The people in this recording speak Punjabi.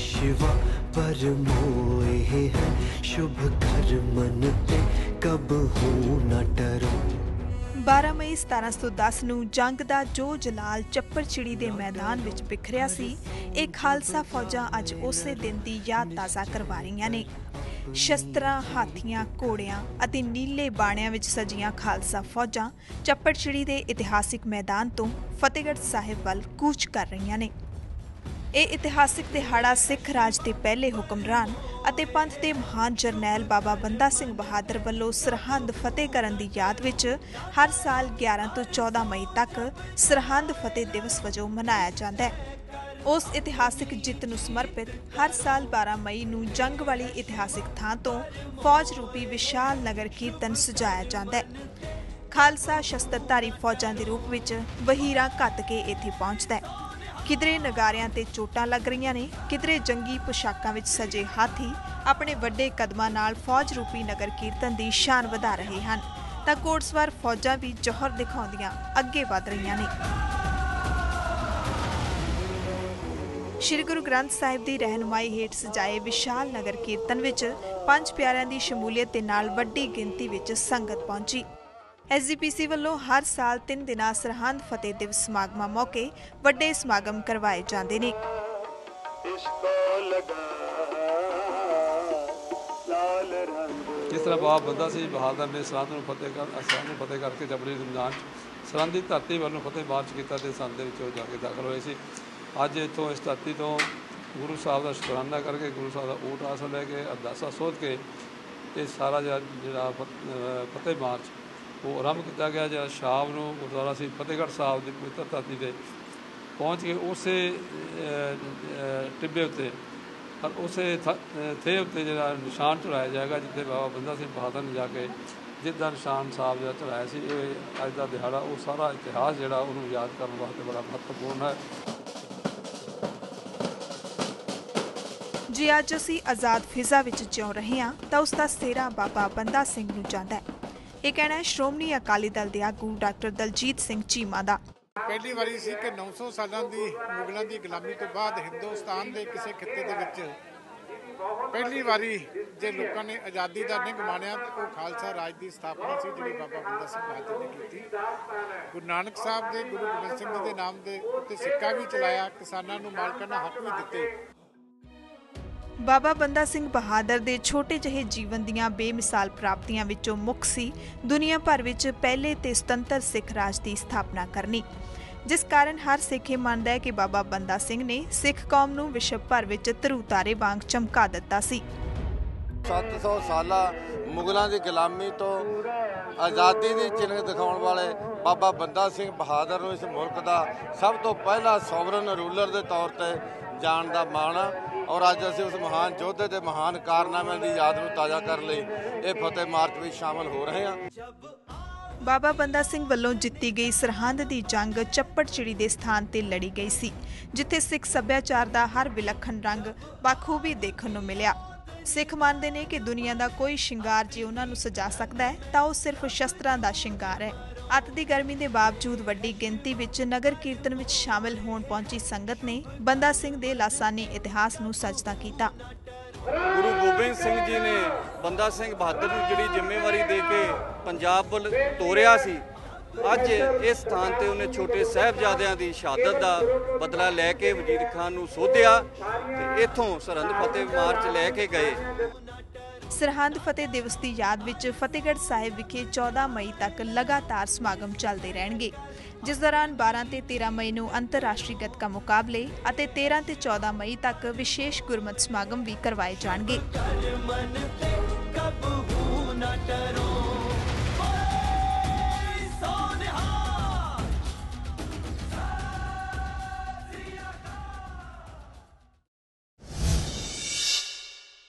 शिवा परमोए है शुभ कर मन ते कब हूँ न डरो 12 ਮਈ 1710 ਨੂੰ ਜੰਗ ਦਾ ਜੋ ਜਲਾਲ ਚੱਪੜਚਿੜੀ ਦੇ ਮੈਦਾਨ ਵਿੱਚ ਬਿਖਰਿਆ ਸੀ ਇਹ ਖਾਲਸਾ ਫੌਜਾਂ ਅੱਜ ਉਸੇ ਦਿਨ ਦੀ ਯਾਦ ਤਾਜ਼ਾ ਕਰਵਾ ਰਹੀਆਂ ਨੇ ਸ਼ਸਤਰਾਂ ਹਾਥੀਆਂ ਘੋੜਿਆਂ ਅਤੇ ਨੀਲੇ ਬਾਣਿਆਂ ਵਿੱਚ ਸਜੀਆਂ ਖਾਲਸਾ ਫੌਜਾਂ ਚੱਪੜਚਿੜੀ ਦੇ ਇਤਿਹਾਸਿਕ ਮੈਦਾਨ ਤੋਂ ਫਤਿਹਗੜ੍ਹ ਸਾਹਿਬ ਵੱਲ ਕੂਚ ਕਰ ਰਹੀਆਂ ਨੇ ਇਹ ਇਤਿਹਾਸਿਕ ਦਿਹਾੜਾ ਸਿੱਖ ਰਾਜ ਦੇ ਪਹਿਲੇ ਹੁਕਮਰਾਨ ਅਤੇ ਪੰਥ ਦੇ ਮਹਾਨ ਜਰਨੈਲ ਬਾਬਾ ਬੰਦਾ ਸਿੰਘ ਬਹਾਦਰ ਵੱਲੋਂ ਸਰਹੰਦ ਫਤਿਹ ਕਰਨ ਦੀ ਯਾਦ ਵਿੱਚ ਹਰ ਸਾਲ 11 ਤੋਂ 14 ਮਈ ਤੱਕ ਸਰਹੰਦ ਫਤਿਹ ਦਿਵਸ ਵਜੋਂ ਮਨਾਇਆ ਜਾਂਦਾ ਹੈ। ਉਸ ਇਤਿਹਾਸਿਕ ਜਿੱਤ ਨੂੰ ਸਮਰਪਿਤ ਹਰ ਸਾਲ 12 ਮਈ ਨੂੰ ਜੰਗ ਵਾਲੀ ਇਤਿਹਾਸਿਕ ਥਾਂ ਤੋਂ ਫੌਜ ਰੂਪੀ ਵਿਸ਼ਾਲ ਨਗਰ ਕੀਰਤਨ ਸਜਾਇਆ ਜਾਂਦਾ ਹੈ। ਖਾਲਸਾ ਸ਼ਸਤਰਧਾਰੀ ਫੌਜਾਂ ਦੇ ਰੂਪ ਵਿੱਚ ਵਹੀਰਾ ਘੱਤ ਕੇ ਇੱਥੇ ਪਹੁੰਚਦਾ ਹੈ। ਕਿਧਰੇ ਨਗਾਰਿਆਂ ਤੇ ਚੋਟਾਂ ਲੱਗ ਰਹੀਆਂ ਨੇ, ਕਿਧਰੇ ਜੰਗੀ ਪੁਸ਼ਾਕਾਂ ਵਿੱਚ ਸਜੇ ਹਾਥੀ ਆਪਣੇ ਵੱਡੇ ਕਦਮਾਂ ਨਾਲ ਫੌਜ ਰੂਪੀ ਨਗਰ ਕੀਰਤਨ ਦੀ ਸ਼ਾਨ ਵਧਾ ਰਹੇ ਹਨ। ਤਾਂ ਕੋਟਸਵਾਰ ਫੌਜਾਂ ਵੀ ਜੋਹਰ ਦਿਖਾਉਂਦੀਆਂ ਅੱਗੇ ਵਧ ਰਹੀਆਂ ਨੇ। ਸ਼੍ਰੀ ਗੁਰੂ ਗ੍ਰੰਥ ਸਾਹਿਬ ਦੀ ਰਹਿਨਮਾਈ ਹੇਠ ਸਜਾਏ ਵਿਸ਼ਾਲ ਨਗਰ ਕੀਰਤਨ ਵਿੱਚ ਪੰਜ ਪਿਆਰਿਆਂ ਦੀ ਸ਼ਮੂਲੀਅਤ ਦੇ ਨਾਲ ਵੱਡੀ ਗਿਣਤੀ ਵਿੱਚ ਸੰਗਤ ਪਹੁੰਚੀ। ਐਸਜੀਪੀਸੀ ਵੱਲੋਂ ਹਰ ਸਾਲ 3 ਦਿਨਾਂ ਸਰਹੰਦ ਫਤਿਹ ਦਿਵਸ ਸਮਾਗਮਾਂ ਮੌਕੇ ਵੱਡੇ ਸਮਾਗਮ ਕਰਵਾਏ ਜਾਂਦੇ ਨੇ। ਜਿਸ ਤਰ੍ਹਾਂ ਬਾਬਾ ਬੰਦਾ ਸੀ ਬਹਾਦਰ ਨੇ ਸਰਹੰਦ ਨੂੰ ਫਤਿਹ ਕਰ ਅਸਾਂ ਨੂੰ ਫਤਿਹ ਕਰਕੇ ਜਬਰੀ ਰਮਜ਼ਾਨ ਸਰਹੰਦ ਧਰਤੀ ਵੱਲੋਂ ਫਤਿਹ ਮਾਰਚ ਕੀਤਾ ਤੇ ਸੰਦ ਦੇ ਵਿੱਚ ਜਾ ਕੇ ਦਾਖਲ ਹੋਏ ਸੀ। ਅੱਜ ਇਥੋਂ ਇਸ ਧਰਤੀ ਤੋਂ ਗੁਰੂ ਸਾਹਿਬ ਦਾ ਸ਼ੁਕਰਾਨਾ ਕਰਕੇ ਗੁਰੂ ਸਾਹਿਬ ਦਾ ਊਟ ਆਸਰਾ ਲੈ ਕੇ ਅਰਦਾਸਾ ਸੋਧ ਕੇ ਇਹ ਸਾਰਾ ਜਿਹੜਾ ਫਤਿਹ ਮਾਰਚ ਉਹ ਆਰੰਭ ਕੀਤਾ ਗਿਆ ਜਾਂ ਸ਼ਾਮ ਨੂੰ ਗੁਰਦੁਆਰਾ ਸੀ ਫਤਿਹਗੜ੍ਹ ਸਾਹਿਬ ਦੀ ਪਵਿੱਤਰ ਧਰਤੀ ਤੇ ਪਹੁੰਚ ਕੇ ਉਸੇ ਟਿੱਬੇ ਉੱਤੇ ਔਰ ਉਸੇ ਥੇ ਉੱਤੇ ਜਿਹੜਾ ਨਿਸ਼ਾਨ ਚੜਾਇਆ ਜਾਏਗਾ, ਜਿੱਥੇ ਬਾਬਾ ਬੰਦਾ ਸਿੰਘ ਬਹਾਦਰ ਨੇ ਜਾ ਕੇ ਜਿੱਦਾਂ ਨਿਸ਼ਾਨ ਸਾਹਿਬ ਜਿਹੜਾ ਚੜਾਇਆ ਸੀ, ਇਹ ਅੱਜ ਦਾ ਦਿਹਾੜਾ, ਉਹ ਸਾਰਾ ਇਤਿਹਾਸ ਜਿਹੜਾ ਉਹਨੂੰ ਯਾਦ ਕਰਨ ਵਾਸਤੇ ਬੜਾ ਮਹੱਤਵਪੂਰਨ ਹੈ। ਜੇ ਅੱਜ ਅਸੀਂ ਆਜ਼ਾਦ ਫਿਜ਼ਾ ਵਿੱਚ ਜਿਉ ਰਹੇ ਹਾਂ, ਤਾਂ ਉਸ ਦਾ ਸਿਹਰਾ ਬਾਬਾ ਬੰਦਾ ਸਿੰਘ ਨੂੰ ਜਾਂਦਾ ਹੈ। ਇਹ ਕਹਿਣਾ ਹੈ, ਸ਼੍ਰੋਮਣੀ ਅਕਾਲੀ ਦਲ ਦੇ ਆਗੂ ਡਾਕਟਰ ਦਲਜੀਤ ਸਿੰਘ ਚੀਮਾ ਦਾ। ਪਹਿਲੀ ਵਾਰੀ ਸੀ ਕਿ 900 ਸਾਲਾਂ ਦੀ ਮੁਗਲਾਂ ਦੀ ਗੁਲਾਮੀ ਤੋਂ ਬਾਅਦ ਹਿੰਦੁਸਤਾਨ ਦੇ ਕਿਸੇ ਖਿੱਤੇ ਦੇ ਵਿੱਚ ਪਹਿਲੀ ਵਾਰੀ ਜੇ ਲੋਕਾਂ ਨੇ ਆਜ਼ਾਦੀ ਦਾ ਨਿੱਘ ਮਾਣਿਆ, ਤੇ ਉਹ ਖਾਲਸਾ ਰਾਜ ਦੀ ਸਥਾਪਨਾ ਸੀ, ਜਿਹੜੀ ਬਾਬਾ ਬੰਦਾ ਸਿੰਘ ਬਹਾਦਰ ਨੇ ਕੀਤੀ। ਗੁਰੂ ਨਾਨਕ ਸਾਹਿਬ ਦੇ, ਗੁਰੂ ਗੋਬਿੰਦ ਸਿੰਘ ਜੀ ਦੇ ਨਾਮ ਦੇ ਉੱਤੇ ਸਿੱਕਾ ਵੀ ਚਲਾਇਆ, ਕਿਸਾਨਾਂ ਨੂੰ ਮਾਲਕਾਨਾ ਹੱਕ ਵੀ ਦਿੱਤੇ। ਬਾਬਾ ਬੰਦਾ ਸਿੰਘ ਬਹਾਦਰ ਦੇ ਛੋਟੇ ਜਿਹੇ ਜੀਵਨ ਦੀਆਂ ਬੇਮਿਸਾਲ ਪ੍ਰਾਪਤੀਆਂ ਵਿੱਚੋਂ ਮੁੱਖ ਸੀ ਦੁਨੀਆ ਭਰ ਵਿੱਚ ਪਹਿਲੇ ਤੇ ਸੁਤੰਤਰ ਸਿੱਖ ਰਾਜ ਦੀ ਸਥਾਪਨਾ ਕਰਨੀ। ਜਿਸ ਕਾਰਨ ਹਰ ਸਿੱਖ ਇਹ ਮੰਨਦਾ ਹੈ ਕਿ ਬਾਬਾ ਬੰਦਾ ਸਿੰਘ ਨੇ ਸਿੱਖ ਕੌਮ ਨੂੰ ਵਿਸ਼ਵ ਭਰ ਵਿੱਚ ਧਰੂ ਵਾਂਗ ਚਮਕਾ ਦਿੱਤਾ ਸੀ। 700 ਸਾਲਾ ਮੁਗਲਾਂ ਦੀ ਗੁਲਾਮੀ ਤੋਂ ਆਜ਼ਾਦੀ ਦੀ ਚਿੰਨ੍ਹ ਦਿਖਾਉਣ ਵਾਲੇ ਬਾਬਾ ਬੰਦਾ ਸਿੰਘ ਬਹਾਦਰ ਨੂੰ ਇਸ ਮੁਲਕ ਦਾ ਸਭ ਤੋਂ ਪਹਿਲਾ ਸੋਵਰਨ ਰੂਲਰ ਦੇ ਤੌਰ ਤੇ ਜਾਣ ਦਾ ਮਾਣ ਔਰ ਅੱਜ ਅਸੀਂ ਉਸ ਮਹਾਨ ਯੋਧੇ ਦੇ ਮਹਾਨ ਕਾਰਨਾਮਿਆਂ ਦੀ ਯਾਦ ਨੂੰ ਤਾਜ਼ਾ ਕਰਨ ਲਈ ਇਹ ਫਤਿਹ ਮਾਰਚ ਵਿੱਚ ਸ਼ਾਮਲ ਹੋ ਰਹੇ ਹਾਂ। ਬਾਬਾ ਬੰਦਾ ਸਿੰਘ ਵੱਲੋਂ ਜਿੱਤੀ ਗਈ ਸਰਹੰਦ ਦੀ ਜੰਗ ਚੱਪੜਚਿੜੀ ਦੇ ਸਥਾਨ ਤੇ ਲੜੀ ਗਈ ਸੀ, ਜਿੱਥੇ ਸਿੱਖ ਸੱਭਿਆਚਾਰ ਦਾ ਹਰ ਵਿਲੱਖਣ ਰੰਗ ਬਾਖੂਬੀ ਦੇਖਣ ਨੂੰ ਮਿਲਿਆ। ਸਿੱਖ ਮੰਨਦੇ ਨੇ ਕਿ ਦੁਨੀਆ ਦਾ ਕੋਈ ਸ਼ਿੰਗਾਰ ਜੇ ਉਹਨਾਂ ਨੂੰ ਸਜਾ ਸਕਦਾ ਹੈ, ਤਾਂ ਉਹ ਸਿਰਫ ਸ਼ਸਤਰਾਂ ਦਾ ਸ਼ਿੰਗਾਰ ਹੈ। ਅੱਤ ਦੀ ਗਰਮੀ ਦੇ ਬਾਵਜੂਦ ਵੱਡੀ ਗਿਣਤੀ ਵਿੱਚ ਨਗਰ ਕੀਰਤਨ ਵਿੱਚ ਸ਼ਾਮਲ ਹੋਣ ਪਹੁੰਚੀ ਸੰਗਤ ਨੇ ਬੰਦਾ ਸਿੰਘ ਦੇ ਲਾਸਾਨੀ ਇਤਿਹਾਸ ਨੂੰ ਸਜਦਾ ਕੀਤਾ। ਗੁਰੂ ਗੋਬਿੰਦ ਸਿੰਘ ਜੀ ਨੇ ਬੰਦਾ ਸਿੰਘ ਬਹਾਦਰ ਨੂੰ ਜਿਹੜੀ ਜ਼ਿੰਮੇਵਾਰੀ ਦੇ ਕੇ ਪੰਜਾਬ ਵੱਲ ਤੋਰਿਆ ਸੀ, ਅੱਜ ਇਸ ਸਥਾਨ ਤੇ ਉਹਨੇ ਛੋਟੇ ਸਾਹਿਬਜ਼ਾਦਿਆਂ ਦੀ ਸ਼ਹਾਦਤ ਦਾ ਬਦਲਾ ਲੈ ਕੇ ਵਜ਼ੀਰ ਖਾਨ ਨੂੰ ਸੋਧਿਆ ਤੇ ਇੱਥੋਂ ਸਰਹੰਦ ਫਤਿਹ ਮਾਰਚ ਲੈ ਕੇ ਗਏ। ਸਰਹੰਦ ਫਤਿਹ ਦਿਵਸ ਦੀ ਯਾਦ ਵਿੱਚ ਫਤਿਹਗੜ੍ਹ ਸਾਹਿਬ ਵਿਖੇ 14 ਮਈ ਤੱਕ ਲਗਾਤਾਰ ਸਮਾਗਮ ਚੱਲਦੇ ਰਹਿਣਗੇ, ਜਿਸ ਦੌਰਾਨ 12 ਤੇ 13 ਮਈ ਨੂੰ ਅੰਤਰਰਾਸ਼ਟਰੀ ਗੱਤਕਾ ਮੁਕਾਬਲੇ ਅਤੇ 13 ਤੇ 14 ਮਈ ਤੱਕ ਵਿਸ਼ੇਸ਼ ਗੁਰਮਤਿ ਸਮਾਗਮ ਵੀ ਕਰਵਾਏ ਜਾਣਗੇ।